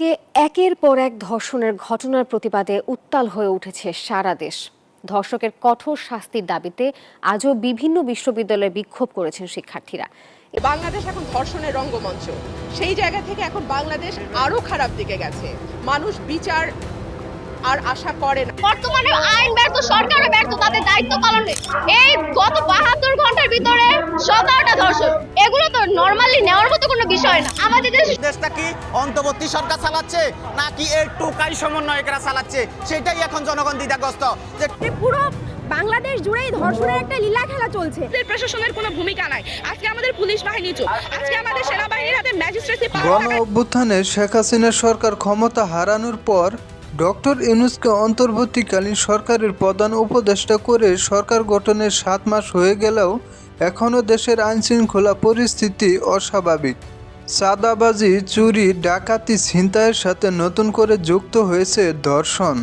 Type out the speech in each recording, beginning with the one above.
কে একের পর এক ধর্ষণের ঘটনার প্রতিবাদে উত্তাল হয়ে উঠেছে সারা দেশ। ধর্ষকের কঠোর শাস্তির দাবিতে আজও বিভিন্ন বিশ্ববিদ্যালয়ে বিক্ষোভ করেছেন শিক্ষার্থীরা। বাংলাদেশ এখন ধর্ষণের রঙ্গমঞ্চ। সেই জায়গা থেকে এখন বাংলাদেশ আরও খারাপ দিকে গেছে। মানুষ বিচার আর আশা করে না। বর্তমানে আইন ব্যর্থ সরকারও ব্যর্থ তাদের দায়িত্ব পালনে। এই গত বাহাত্তর ঘণ্টার ভিতরে সতেরোটা ধর্ষণ নর্মালি নেওয়ার মতো কোনো বিষয় না। আমাদের দেশে দেশটা কি অন্তর্বর্তী সরকার চালাচ্ছে নাকি এর টুকাই সমন্বয়করা চালাচ্ছে? সেটাই এখন জনগণ দ্বিধাগ্রস্ত। যে পুরো বাংলাদেশ জুড়েই ধর্ষণের একটা লীলা খেলা চলছে। প্রশাসনের কোনো ভূমিকা নাই। আজকে আমাদের পুলিশ বাহিনী চুপ। আজকে আমাদের সেনাবাহিনীর হাতে ম্যাজিস্ট্রেসি গণ অভ্যুত্থানে শেখ হাসিনা সরকার ক্ষমতা হারানোর পর ডক্টর ইউনুসকে অন্তর্বর্তীকালীন সরকারের প্রধান উপদেষ্টা করে সরকার গঠনের সাত মাস হয়ে গেলেও এখনও দেশের আইনশৃঙ্খলা পরিস্থিতি অস্বাভাবিক। সাদাবাজি চুরি, ডাকাতি, ছিনতাইয়ের সাথে নতুন করে যুক্ত হয়েছে ধর্ষণ।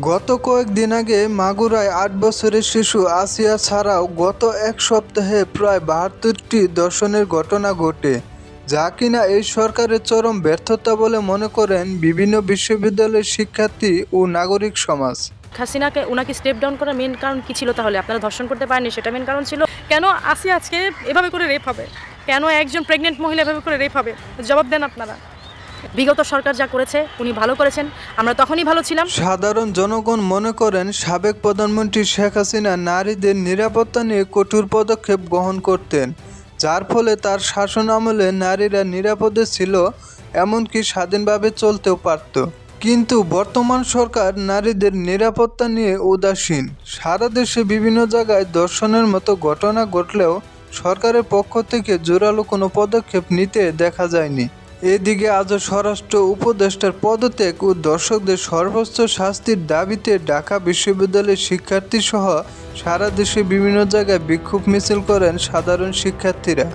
গত কয়েকদিন আগে মাগুরায় আট বছরের শিশু আসিয়া ছাড়াও গত এক সপ্তাহে প্রায় বাহাত্তরটি দর্শনের ঘটনা ঘটে। যা কিনা এই সরকারের চরম ব্যর্থতা বলে মনে করেন বিভিন্ন বিশ্ববিদ্যালয়ের শিক্ষার্থী ও নাগরিক সমাজ। হাসিনাকে ওনাকে স্টেপ ডাউন করার মেন কারণ কি ছিল তাহলে? আপনারা ধর্ষণ করতে পারেননি সেটা মেন কারণ ছিল। কেন আসি আজকে? এভাবে করে রেপ হবে। কেন একজন প্রেগনেন্ট মহিলা এভাবে করে রেপ হবে? জবাব দেন আপনারা। বিগত সরকার যা করেছে উনি ভালো করেছেন। আমরা তখনই ভালো ছিলাম। সাধারণ জনগণ মনে করেন সাবেক প্রধানমন্ত্রী শেখ হাসিনা নারীদের নিরাপত্তা নিয়ে কঠোর পদক্ষেপ গ্রহণ করতেন। যার ফলে তার শাসন আমলে নারীরা নিরাপদে ছিল, এমনকি স্বাধীনভাবে চলতেও পারত। কিন্তু বর্তমান সরকার নারীদের নিরাপত্তা নিয়ে উদাসীন। সারা দেশে বিভিন্ন জায়গায় দর্শনের মতো ঘটনা ঘটলেও সরকারের পক্ষ থেকে জোরালো কোনো পদক্ষেপ নিতে দেখা যায়নি। এদিকে আজও স্বরাষ্ট্র উপদেষ্টার পদত্যাগ ও দর্শকদের সর্বোচ্চ শাস্তির দাবিতে ঢাকা বিশ্ববিদ্যালয়ের শিক্ষার্থীসহ সারা দেশে বিভিন্ন জায়গায় বিক্ষোভ মিছিল করেন সাধারণ শিক্ষার্থীরা।